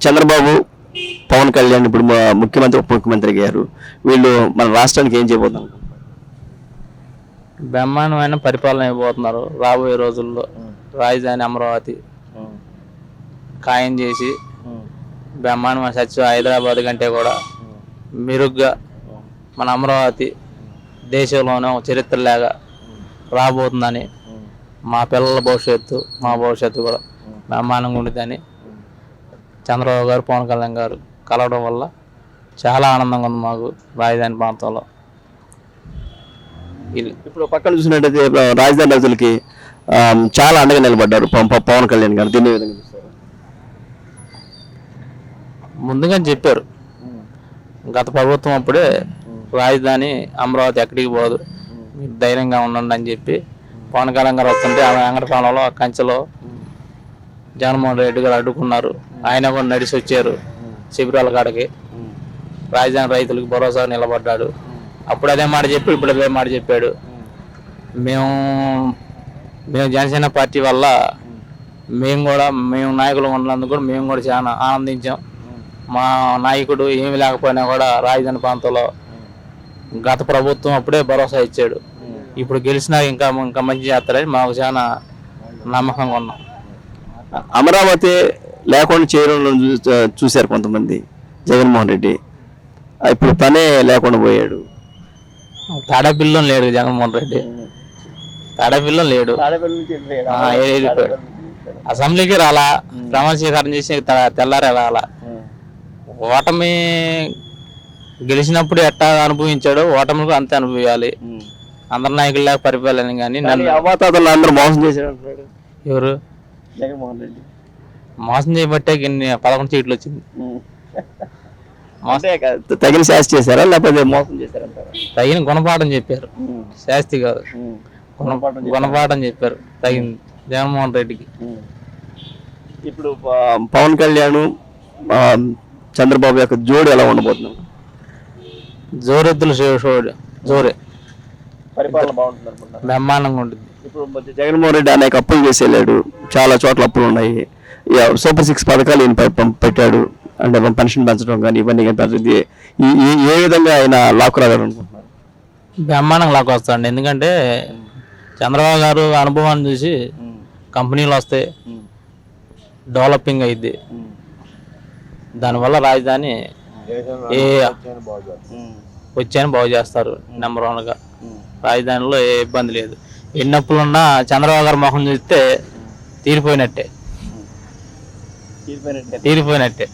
చంద్రబాబు పవన్ కళ్యాణ్ ఇప్పుడు మా- ముఖ్యమంత్రి ఉప ముఖ్యమంత్రి అయ్యారు వీళ్ళు మన రాష్ట్రానికి ఏం చేయబోతున్నారు? బ్రహ్మాండమైన పరిపాలన అయిపోతున్నారు. రాబోయే రోజుల్లో రాజధాని అమరావతి ఖాయం చేసి బ్రహ్మాండమైన సత్యం హైదరాబాద్ కంటే కూడా మెరుగ్గా మన అమరావతి దేశంలోనే ఒక చరిత్రలాగా రాబోతుందని మా పిల్లల భవిష్యత్తు మా భవిష్యత్తు కూడా బ్రహ్మాండంగా ఉంటుందని చంద్రబాబు గారు పవన్ కళ్యాణ్ గారు కలవడం వల్ల చాలా ఆనందంగా ఉంది మాకు రాజధాని ప్రాంతంలో. ఇప్పుడు పక్కన చూసినట్టయితే రాజధాని ఆ, చాలా అండగా నిలబడ్డారు పవ- పవ- పవన్ కళ్యాణ్ గారు. దీన్ని విధంగా ముందుగా చెప్పారు. గత ప్రభుత్వం అప్పుడే రాజధాని అమరావతి ఎక్కడికి పోదు. ధైర్యంగా ఉండండి అని చెప్పి పవన్ కళ్యాణ్ గారు వస్తుంటే ఆ వెంకటపాలెంలో కంచెలో జగన్మోహన్ రెడ్డి గారు అడ్డుకున్నారు. ఆయన కూడా నడిచి వచ్చారు. శిబిరాల కాడకి. రాజధాని రైతులకు భరోసా నిలబడ్డాడు. అప్పుడు అదే మాట చెప్పి ఇప్పుడు అదే మాట చెప్పాడు. మేము మేము జనసేన పార్టీ వల్ల మేము కూడా మేము నాయకులు ఉన్నందుకు కూడా మేము కూడా చాలా ఆనందించాం. మా నాయకుడు ఏమి లేకపోయినా కూడా రాజధాని ప్రాంతంలో గత ప్రభుత్వం అప్పుడే భరోసా ఇచ్చాడు. ఇప్పుడు గెలిచినా ఇంకా ఇంకా మంచి చేస్తారని మాకు చాలా నమ్మకంగా ఉన్నాం. అమరావతి లేకుండా చేయడం చూశారు కొంతమంది జగన్మోహన్ రెడ్డి. ఇప్పుడు తనే లేకుండా పోయాడు. తాడపిల్లం లేడు జగన్మోహన్ రెడ్డి. తాడపిల్లం లేడు. అసెంబ్లీకి రాలా? ప్రమాణ స్వీకారం చేసి తెల్లారే రాలా? ఓటమి గెలిచినప్పుడు ఎట్టా అనుభవించాడో ఓటమికి అంతే అనుభవించాలి అందరి నాయకుల్లా పరిపాలన కానీ నన్ను అందరూ మోసం చేశారు ఎవరు? జగన్మోహన్ రెడ్డి మోసం చేయబట్టే ఇన్ని పదకొండు సీట్లు వచ్చింది. తగిన శాస్తి చేశారా? లేకపోతే మోసం చేశారంటారా? తగిన గుణపాఠం చెప్పారు. శాస్తి కాదు. గుణ- గుణపాఠం చెప్పారు. తగింది జగన్మోహన్ రెడ్డికి ఇప్పుడు పవన్ కళ్యాణ్ చంద్రబాబు యొక్క జోడు ఎలా ఉండబోతున్నాం జోరెద్దులు జోరే. పరిపాలన బాగుంటుంది బ్రహ్మాండంగా ఉంటుంది. ఇప్పుడు జగన్మోహన్ రెడ్డి అనేక అప్పులు చేసి వెళ్ళాడు చాలా చోట్ల అప్పులు ఉన్నాయి. ఇక సూపర్ సిక్స్ పథకాలు ఈయన పెట్టాడు. అంటే పెన్షన్ పెంచడం కానీ ఇవన్నీ కానీ ఏ విధంగా ఆయన లాక్కు రాగలరు అనుకుంటున్నారు? బ్రహ్మాండంగా లాగా వస్తాండి. ఎందుకంటే చంద్రబాబు గారు అనుభవాన్ని చూసి కంపెనీలు వస్తాయి డెవలపింగ్ అయింది దానివల్ల రాజధాని ఏ వచ్చాయని బాగు చేస్తారు. నెంబర్ వన్గా. రాజధానిలో ఏ ఇబ్బంది లేదు. ఎన్ని అప్పులున్నా చంద్రబాబు గారి మొహం చూస్తే తీరిపోయినట్టే. తీరిపోయినట్టే.